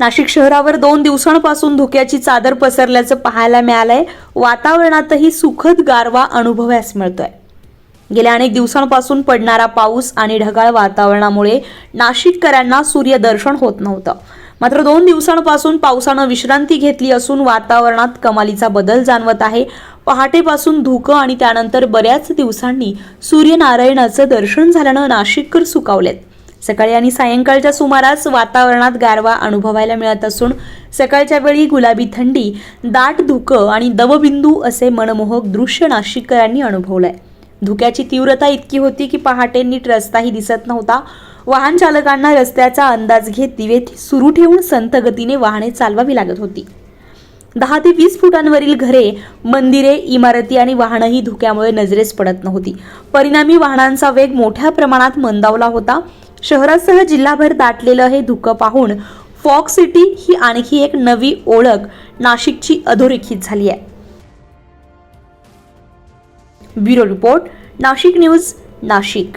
नाशिक शहरावर दोन दिवसांपासून धुक्याची चादर पसरल्याचं पाहायला मिळालंय. वातावरणातही सुखद गारवा अनुभवास मिळतोय. गेल्या अनेक दिवसांपासून पडणारा पाऊस आणि ढगाळ वातावरणामुळे नाशिककरांना सूर्यदर्शन होत नव्हतं. मात्र दोन दिवसांपासून पावसानं विश्रांती घेतली असून वातावरणात कमालीचा बदल जाणवत आहे. पहाटेपासून धुकं आणि त्यानंतर बऱ्याच दिवसांनी सूर्यनारायणाचं दर्शन झाल्यानं नाशिककर सुकावलेत. सकाळी आणि सायंकाळच्या सुमारास वातावरणात गारवा अनुभवायला मिळत असून सकाळच्या वेळी गुलाबी थंडी दाट धुकं आणि दवबिंदू असे मनमोहक दृश्य नाशिककरांनी अनुभवलंय. धुक्याची तीव्रता इतकी होती की पहाटे नीट रस्ताही दिसत नव्हता. वाहन चालकांना रस्त्याचा अंदाज घेत दिवे सुरू ठेवून संत गतीने वाहने चालवावी लागत होती. दहा ते वीस फुटांवरील घरे मंदिरे इमारती आणि वाहनंही धुक्यामुळे नजरेस पडत नव्हती. परिणामी वाहनांचा वेग मोठ्या प्रमाणात मंदावला होता. शहरासह जिल्हाभर दाटलेलं हे धुकं पाहून फॉक सिटी ही आणखी एक नवी ओळख नाशिकची अधोरेखित झाली आहे. Bureau report Nashik news Nashik.